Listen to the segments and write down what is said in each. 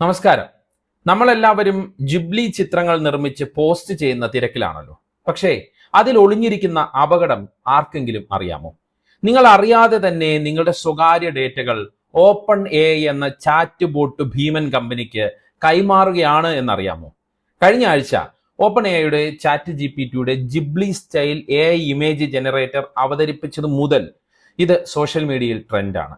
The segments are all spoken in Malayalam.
നമസ്കാരം. നമ്മളെല്ലാവരും ജിബ്ലി ചിത്രങ്ങൾ നിർമ്മിച്ച് പോസ്റ്റ് ചെയ്യുന്ന തിരക്കിലാണല്ലോ. പക്ഷേ അതിൽ ഒളിഞ്ഞിരിക്കുന്ന അപകടം ആർക്കെങ്കിലും അറിയാമോ? നിങ്ങൾ അറിയാതെ തന്നെ നിങ്ങളുടെ സ്വകാര്യ ഡേറ്റകൾ ഓപ്പൺ എ എന്ന ചാറ്റ് ബോട്ട് ഭീമൻ കമ്പനിക്ക് കൈമാറുകയാണ് എന്നറിയാമോ? കഴിഞ്ഞ ആഴ്ച ഓപ്പൺ എയുടെ ചാറ്റ് ജി പി ടിയുടെ Ghibli style AI image generator അവതരിപ്പിച്ചത് മുതൽ ഇത് സോഷ്യൽ മീഡിയയിൽ ട്രെൻഡാണ്.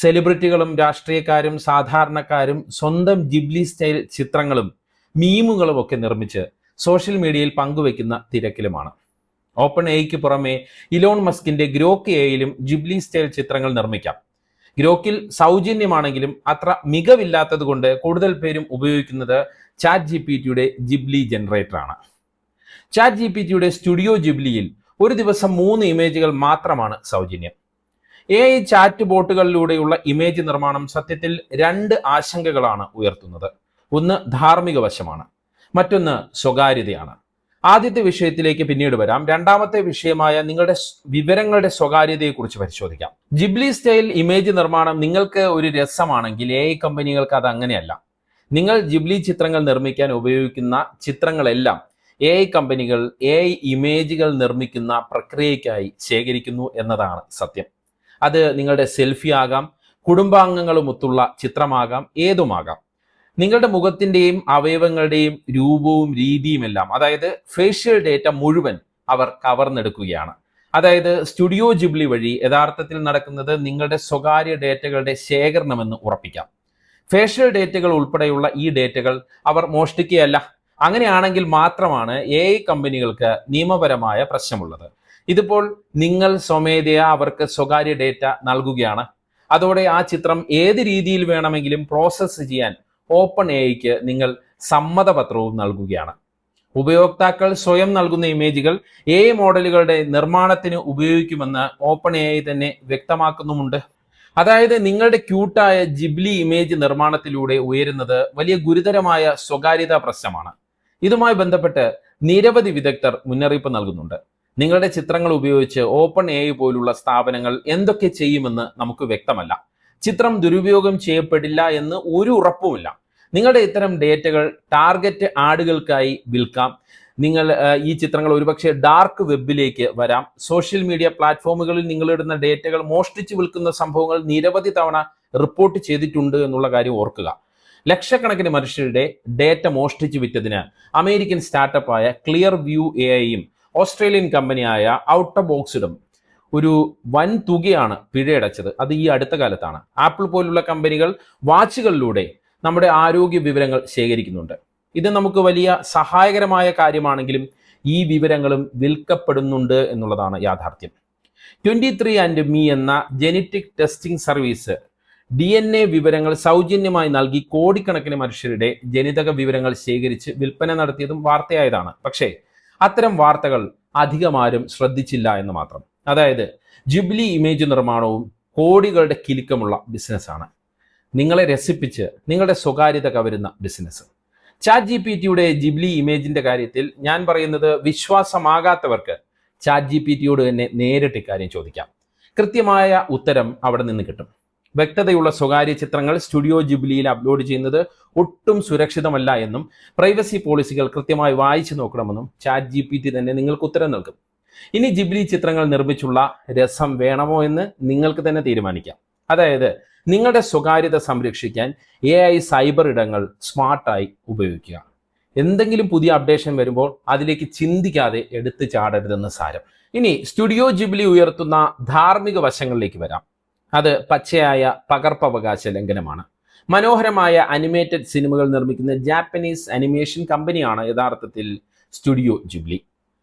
സെലിബ്രിറ്റികളും രാഷ്ട്രീയക്കാരും സാധാരണക്കാരും സ്വന്തം ജിബ്ലി സ്റ്റൈൽ ചിത്രങ്ങളും മീമുകളും ഒക്കെ നിർമ്മിച്ച് സോഷ്യൽ മീഡിയയിൽ പങ്കുവെക്കുന്ന തിരക്കിലുമാണ്. ഓപ്പൺ എയ്ക്ക് പുറമെ ഇലോൺ മസ്കിന്റെ ഗ്രോക്ക് എയിലും ജിബ്ലി സ്റ്റൈൽ ചിത്രങ്ങൾ നിർമ്മിക്കാം. ഗ്രോക്കിൽ സൗജന്യമാണെങ്കിലും അത്ര മികവില്ലാത്തത് കൊണ്ട് കൂടുതൽ പേരും ഉപയോഗിക്കുന്നത് ചാറ്റ് ജി പി ടിയുടെ ജിബ്ലി ജനറേറ്ററാണ്. ചാറ്റ് ജി പി ടിയുടെ സ്റ്റുഡിയോ ജിബ്ലിയിൽ ഒരു ദിവസം മൂന്ന് ഇമേജുകൾ മാത്രമാണ് സൗജന്യം. എ ഐ ചാറ്റ് ബോട്ടുകളിലൂടെയുള്ള ഇമേജ് നിർമ്മാണം സത്യത്തിൽ രണ്ട് ആശങ്കകളാണ് ഉയർത്തുന്നത്. ഒന്ന് ധാർമ്മിക വശമാണ്. മറ്റൊന്ന് സ്വകാര്യതയാണ്. ആദ്യത്തെ വിഷയത്തിലേക്ക് പിന്നീട് വരാം. രണ്ടാമത്തെ വിഷയമായ നിങ്ങളുടെ വിവരങ്ങളുടെ സ്വകാര്യതയെക്കുറിച്ച് പരിശോധിക്കാം. ജിബ്ലി സ്റ്റൈൽ ഇമേജ് നിർമ്മാണം നിങ്ങൾക്ക് ഒരു രസമാണെങ്കിൽ എ ഐ കമ്പനികൾക്ക് അത് അങ്ങനെയല്ല. നിങ്ങൾ ജിബ്ലി ചിത്രങ്ങൾ നിർമ്മിക്കാൻ ഉപയോഗിക്കുന്ന ചിത്രങ്ങളെല്ലാം എ ഐ കമ്പനികൾ എ ഐ ഇമേജുകൾ നിർമ്മിക്കുന്ന പ്രക്രിയയ്ക്കായി ശേഖരിക്കുന്നു എന്നതാണ് സത്യം. അത് നിങ്ങളുടെ സെൽഫി ആകാം കുടുംബാംഗങ്ങളുമൊത്തുള്ള ചിത്രമാകാം ഏതുമാകാം. നിങ്ങളുടെ മുഖത്തിന്റെയും അവയവങ്ങളുടെയും രൂപവും രീതിയും എല്ലാം അതായത് ഫേഷ്യൽ ഡേറ്റ മുഴുവൻ അവർ കവർന്നെടുക്കുകയാണ്. അതായത് സ്റ്റുഡിയോ ജിബ്ലി വഴി യഥാർത്ഥത്തിൽ നടക്കുന്നത് നിങ്ങളുടെ സ്വകാര്യ ഡേറ്റകളുടെ ശേഖരണമെന്ന് ഉറപ്പിക്കാം. ഫേഷ്യൽ ഡേറ്റകൾ ഉൾപ്പെടെയുള്ള ഈ ഡേറ്റകൾ അവർ മോഷ്ടിക്കുകയല്ല. അങ്ങനെയാണെങ്കിൽ മാത്രമാണ് എ കമ്പനികൾക്ക് നിയമപരമായ പ്രശ്നമുള്ളത്. ഇതിപ്പോൾ നിങ്ങൾ സ്വമേധയാ അവർക്ക് സ്വകാര്യ ഡേറ്റ നൽകുകയാണ്. അതോടെ ആ ചിത്രം ഏത് രീതിയിൽ വേണമെങ്കിലും പ്രോസസ്സ് ചെയ്യാൻ ഓപ്പൺ എഐക്ക് നിങ്ങൾ സമ്മതപത്രവും നൽകുകയാണ്. ഉപയോക്താക്കൾ സ്വയം നൽകുന്ന ഇമേജുകൾ എ മോഡലുകളുടെ നിർമ്മാണത്തിന് ഉപയോഗിക്കുമെന്ന് ഓപ്പൺ എ തന്നെ വ്യക്തമാക്കുന്നുമുണ്ട്. അതായത് നിങ്ങളുടെ ക്യൂട്ടായ ജിബ്ലി ഇമേജ് നിർമ്മാണത്തിലൂടെ ഉയരുന്നത് വലിയ ഗുരുതരമായ സ്വകാര്യതാ പ്രശ്നമാണ്. ഇതുമായി ബന്ധപ്പെട്ട് നിരവധി വിദഗ്ധർ മുന്നറിയിപ്പ് നൽകുന്നുണ്ട്. നിങ്ങളുടെ ചിത്രങ്ങൾ ഉപയോഗിച്ച് ഓപ്പൺ എ പോലുള്ള സ്ഥാപനങ്ങൾ എന്തൊക്കെ ചെയ്യുമെന്ന് നമുക്ക് വ്യക്തമല്ല. ചിത്രം ദുരുപയോഗം ചെയ്യപ്പെടില്ല എന്ന് ഒരു ഉറപ്പുമില്ല. നിങ്ങളുടെ ഇത്തരം ഡേറ്റകൾ ടാർഗറ്റ് ആടുകൾക്കായി വിൽക്കാം. നിങ്ങൾ ഈ ചിത്രങ്ങൾ ഒരുപക്ഷെ ഡാർക്ക് വെബിലേക്ക് വരാം. സോഷ്യൽ മീഡിയ പ്ലാറ്റ്ഫോമുകളിൽ നിങ്ങളിടുന്ന ഡേറ്റകൾ മോഷ്ടിച്ചു വിൽക്കുന്ന സംഭവങ്ങൾ നിരവധി തവണ റിപ്പോർട്ട് ചെയ്തിട്ടുണ്ട് എന്നുള്ള കാര്യം ഓർക്കുക. ലക്ഷക്കണക്കിന് മനുഷ്യരുടെ ഡേറ്റ മോഷ്ടിച്ചു വിറ്റതിന് അമേരിക്കൻ സ്റ്റാർട്ടപ്പായ ക്ലിയർ വ്യൂ എ ഐയും ഓസ്ട്രേലിയൻ കമ്പനിയായ ഔട്ടർ ബോക്സിഡും ഒരു വൻ തുകയാണ് പിഴയടച്ചത്. അത് ഈ അടുത്ത കാലത്താണ്. ആപ്പിൾ പോലുള്ള കമ്പനികൾ വാച്ചുകളിലൂടെ നമ്മുടെ ആരോഗ്യ വിവരങ്ങൾ ശേഖരിക്കുന്നുണ്ട്. ഇത് നമുക്ക് വലിയ സഹായകരമായ കാര്യമാണെങ്കിലും ഈ വിവരങ്ങളും വിൽക്കപ്പെടുന്നുണ്ട് എന്നുള്ളതാണ് യാഥാർത്ഥ്യം. ട്വന്റി ത്രീ ആൻഡ് മീ എന്ന genetic testing service D N A വിവരങ്ങൾ സൗജന്യമായി നൽകി കോടിക്കണക്കിന് മനുഷ്യരുടെ ജനിതക വിവരങ്ങൾ ശേഖരിച്ച് വിൽപ്പന നടത്തിയതും വാർത്തയായതാണ്. പക്ഷേ അത്തരം വാർത്തകൾ അധികമാരും ശ്രദ്ധിച്ചില്ല എന്ന് മാത്രം. അതായത് ജുബിലി ഇമേജ് നിർമ്മാണവും കോടികളുടെ കിലുക്കമുള്ള ബിസിനസ്സാണ്. നിങ്ങളെ രസിപ്പിച്ച് നിങ്ങളുടെ സ്വകാര്യത കവരുന്ന ബിസിനസ് ചാറ്റ് ജി പി ടിയുടെ ജിബ്ലി ഇമേജിന്റെ കാര്യത്തിൽ ഞാൻ പറയുന്നത് വിശ്വാസമാകാത്തവർക്ക് ചാറ്റ് ജി പി ടിയോട് തന്നെ നേരിട്ട് ഇക്കാര്യം ചോദിക്കാം. കൃത്യമായ ഉത്തരം അവിടെ നിന്ന് കിട്ടും. വ്യക്തതയുള്ള സ്വകാര്യ ചിത്രങ്ങൾ സ്റ്റുഡിയോ ജിബ്ലിയിൽ അപ്ലോഡ് ചെയ്യുന്നത് ഒട്ടും സുരക്ഷിതമല്ല എന്നും പ്രൈവസി പോളിസികൾ കൃത്യമായി വായിച്ചു നോക്കണമെന്നും ചാറ്റ് ജി പി ടി തന്നെ നിങ്ങൾക്ക് ഉത്തരം നൽകും. ഇനി ജിബ്ലി ചിത്രങ്ങൾ നിർമ്മിച്ചുള്ള രസം വേണമോ എന്ന് നിങ്ങൾക്ക് തന്നെ തീരുമാനിക്കാം. അതായത് നിങ്ങളുടെ സ്വകാര്യത സംരക്ഷിക്കാൻ എ ഐ സൈബർ ഇടങ്ങൾ സ്മാർട്ടായി ഉപയോഗിക്കുക. എന്തെങ്കിലും പുതിയ അപ്ഡേഷൻ വരുമ്പോൾ അതിലേക്ക് ചിന്തിക്കാതെ എടുത്തു ചാടരുതെന്ന് സാരം. ഇനി സ്റ്റുഡിയോ ജിബ്ലി ഉയർത്തുന്ന ധാർമ്മിക വശങ്ങളിലേക്ക് വരാം. അത് പച്ചയായ പകർപ്പവകാശ ലംഘനമാണ്. മനോഹരമായ അനിമേറ്റഡ് സിനിമകൾ നിർമ്മിക്കുന്ന ജാപ്പനീസ് അനിമേഷൻ കമ്പനിയാണ് യഥാർത്ഥത്തിൽ സ്റ്റുഡിയോ ജിബ്ലി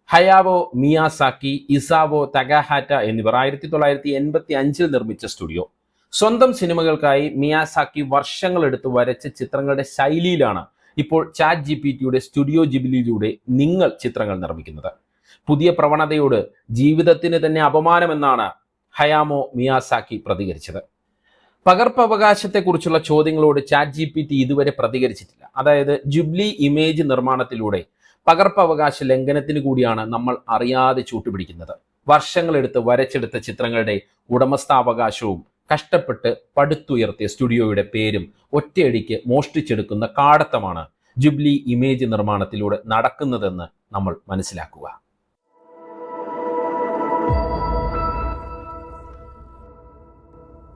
ഹയാവോ മിയാസാക്കി ഇസാവോ തഗാഹാറ്റ എന്നിവർ ആയിരത്തി തൊള്ളായിരത്തി എൺപത്തി അഞ്ചിൽ നിർമ്മിച്ച സ്റ്റുഡിയോ സ്വന്തം സിനിമകൾക്കായി മിയാസാക്കി വർഷങ്ങളെടുത്ത് വരച്ച ചിത്രങ്ങളുടെ ശൈലിയിലാണ് ഇപ്പോൾ ചാറ്റ് ജി പി ടിയുടെ സ്റ്റുഡിയോ ജിബിലിയിലൂടെ നിങ്ങൾ ചിത്രങ്ങൾ നിർമ്മിക്കുന്നത്. പുതിയ പ്രവണതയോട് ജീവിതത്തിന് തന്നെ അപമാനമെന്നാണ് ഹയാമോ മിയാസാക്കി പ്രതികരിച്ചത്. പകർപ്പവകാശത്തെക്കുറിച്ചുള്ള ചോദ്യങ്ങളോട് ചാറ്റ് ജി പി ടി ഇതുവരെ പ്രതികരിച്ചിട്ടില്ല. അതായത് ജുബ്ലി ഇമേജ് നിർമ്മാണത്തിലൂടെ പകർപ്പവകാശ ലംഘനത്തിന് കൂടിയാണ് നമ്മൾ അറിയാതെ ചൂട്ടുപിടിക്കുന്നത്. വർഷങ്ങളെടുത്ത് വരച്ചെടുത്ത ചിത്രങ്ങളുടെ ഉടമസ്ഥാവകാശവും കഷ്ടപ്പെട്ട് പടുത്തുയർത്തിയ സ്റ്റുഡിയോയുടെ പേരും ഒറ്റയടിക്ക് മോഷ്ടിച്ചെടുക്കുന്ന കാടത്തമാണ് ജുബ്ലി ഇമേജ് നിർമ്മാണത്തിലൂടെ നടക്കുന്നതെന്ന് നമ്മൾ മനസ്സിലാക്കുക.